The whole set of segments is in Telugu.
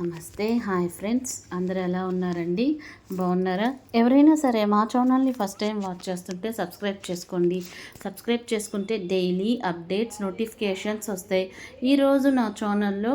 నమస్తే. Hi friends. అందరూ ఎలా ఉన్నారండి? బాగున్నారా? ఎవరైనా సరే మా ఛానల్ని ఫస్ట్ టైం వాచ్ చేస్తుంటే సబ్స్క్రైబ్ చేసుకోండి. సబ్స్క్రైబ్ చేసుకుంటే డైలీ అప్డేట్స్ నోటిఫికేషన్స్ వస్తాయి. ఈరోజు నా ఛానల్లో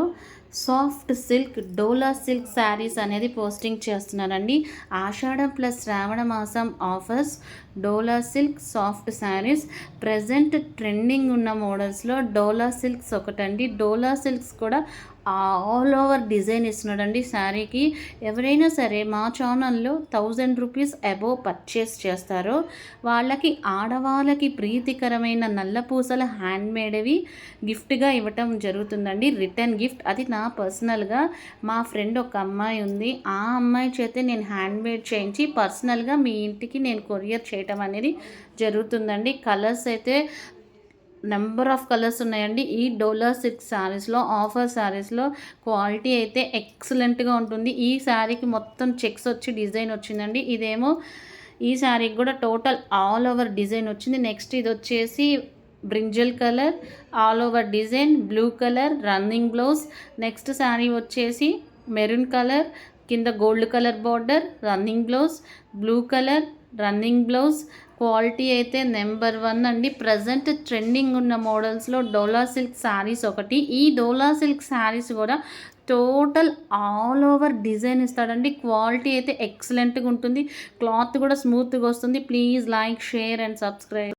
soft silk Dola silk saris అనేది పోస్టింగ్ చేస్తున్నారండి. ఆషాఢం ప్లస్ శ్రావణ మాసం offers Dola silk soft saris. Present trending ఉన్న మోడల్స్లో డోలా సిల్క్స్ ఒకటండి. డోలా సిల్క్స్ కూడా ఆల్ ఓవర్ డిజైన్ ఇస్తున్నాడండి శారీకి. ఎవరైనా సరే మా ఛానల్లో థౌజండ్ రూపీస్ అబోవ్ పర్చేస్ చేస్తారో వాళ్ళకి ఆడవాళ్ళకి ప్రీతికరమైన నల్ల పూసల హ్యాండ్మేడ్వి గిఫ్ట్గా ఇవ్వటం జరుగుతుందండి. Return gift. అది నా పర్సనల్గా మా ఫ్రెండ్ ఒక అమ్మాయి ఉంది. ఆ అమ్మాయి చేతే నేను హ్యాండ్మేడ్ చేయించి పర్సనల్గా మీ ఇంటికి నేను కొరియర్ చేయటం అనేది జరుగుతుందండి. కలర్స్ అయితే నెంబర్ ఆఫ్ కలర్స్ ఉన్నాయండి. ఈ డోలా సిక్స్ శారీస్లో ఆఫర్ శారీస్లో క్వాలిటీ అయితే ఎక్సలెంట్గా ఉంటుంది. ఈ శారీకి మొత్తం చెక్స్ వచ్చి డిజైన్ వచ్చిందండి. ఇదేమో ఈ శారీకి కూడా టోటల్ ఆల్ ఓవర్ డిజైన్ వచ్చింది. నెక్స్ట్ ఇది వచ్చేసి brinjal colour all over design blue colour running blouse. Next sari వచ్చేసి మెరూన్ కలర్ కింద gold colour border running blouse blue colour running blouse. Quality అయితే నెంబర్ వన్ అండి. ప్రజెంట్ ట్రెండింగ్ ఉన్న మోడల్స్లో డోలా సిల్క్ శారీస్ ఒకటి. ఈ డోలా సిల్క్ శారీస్ కూడా టోటల్ ఆల్ ఓవర్ డిజైన్ ఇస్తాడండి. క్వాలిటీ అయితే ఎక్సలెంట్గా ఉంటుంది. క్లాత్ కూడా స్మూత్గా వస్తుంది. Please like share and subscribe.